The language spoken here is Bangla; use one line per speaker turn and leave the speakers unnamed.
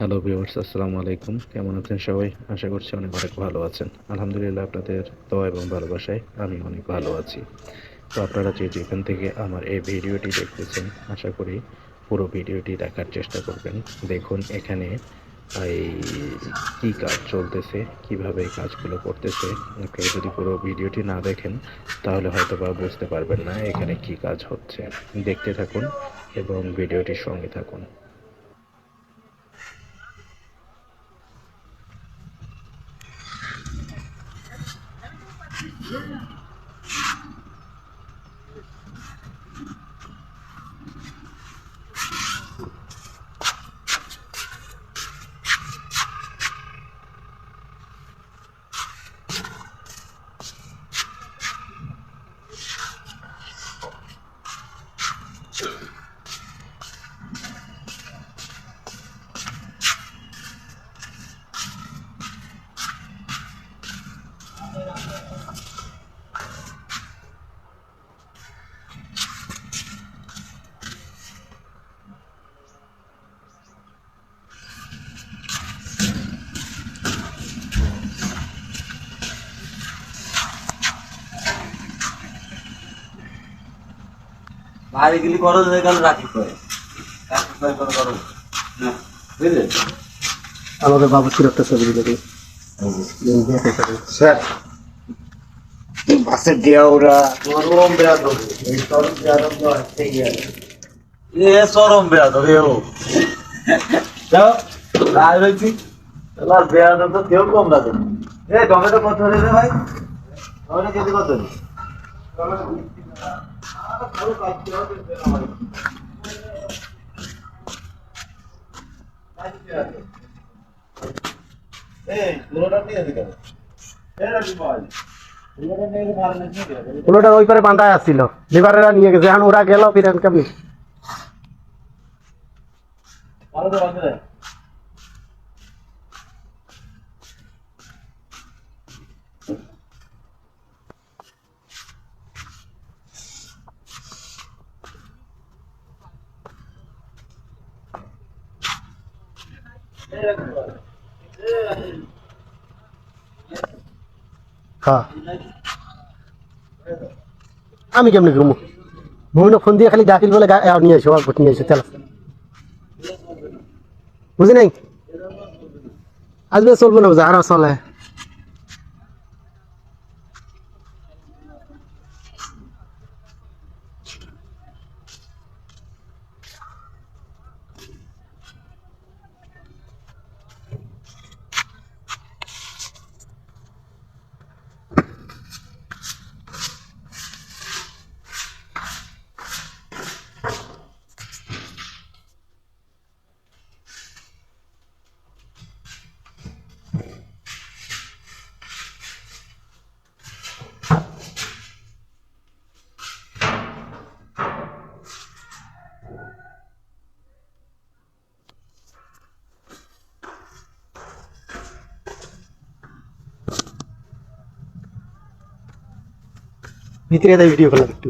হ্যালো ভিউয়ার্স আসসালামু আলাইকুম। কেমন আছেন সবাই? আশা করছি অনেক অনেক ভালো আছেন। আলহামদুলিল্লাহ আপনাদের দোয়া এবং ভালোবাসায় আমি অনেক ভালো আছি। তো আপনারা যে যেখান থেকে আমার এই ভিডিওটি দেখতেছেন, আশা করি পুরো ভিডিওটি দেখার চেষ্টা করবেন। দেখুন এখানে এই কী কাজ চলতেছে, কীভাবে এই কাজগুলো করতেছে। আপনারা যদি পুরো ভিডিওটি না দেখেন, তাহলে হয়তো বা বুঝতে পারবেন না এখানে কি কাজ হচ্ছে। দেখতে থাকুন এবং ভিডিওটির সঙ্গে থাকুন। Yeah.
বাইরে গেলে খরচ হয়ে গেল রাখি করে রাখি করে করে করো না বুঝলে?
আমাদের একটা ছবি দিলে
স্যার বাসে ওরা চরম বেয়া ধরে এই চরম বেয়া ধরে এ চরম বেয়া ধরে ও। যাও রায় রয়েছি। তোমার বেয়া ধর তো কেউ কম লাগে এ টমেটো কত রে ভাই? টমেটো কেজি কত পুরোটা
ওই পারে বাঁধা আসছিল। লিভারেরা নিয়ে গেছে এখন ওরা গেল ফির এখন কেমনি হ্যাঁ আমি কেমনি ঘুমো ভূমিনে ফোন দিয়ে খালি ডাকিল বলে গা- আহ, নিয়ে এসো অল্প নিয়ে এসো চলো বুঝি নাই আজকে চলবো না বুঝা আরো চলে ভিতরে ভিডিও করলাম একটু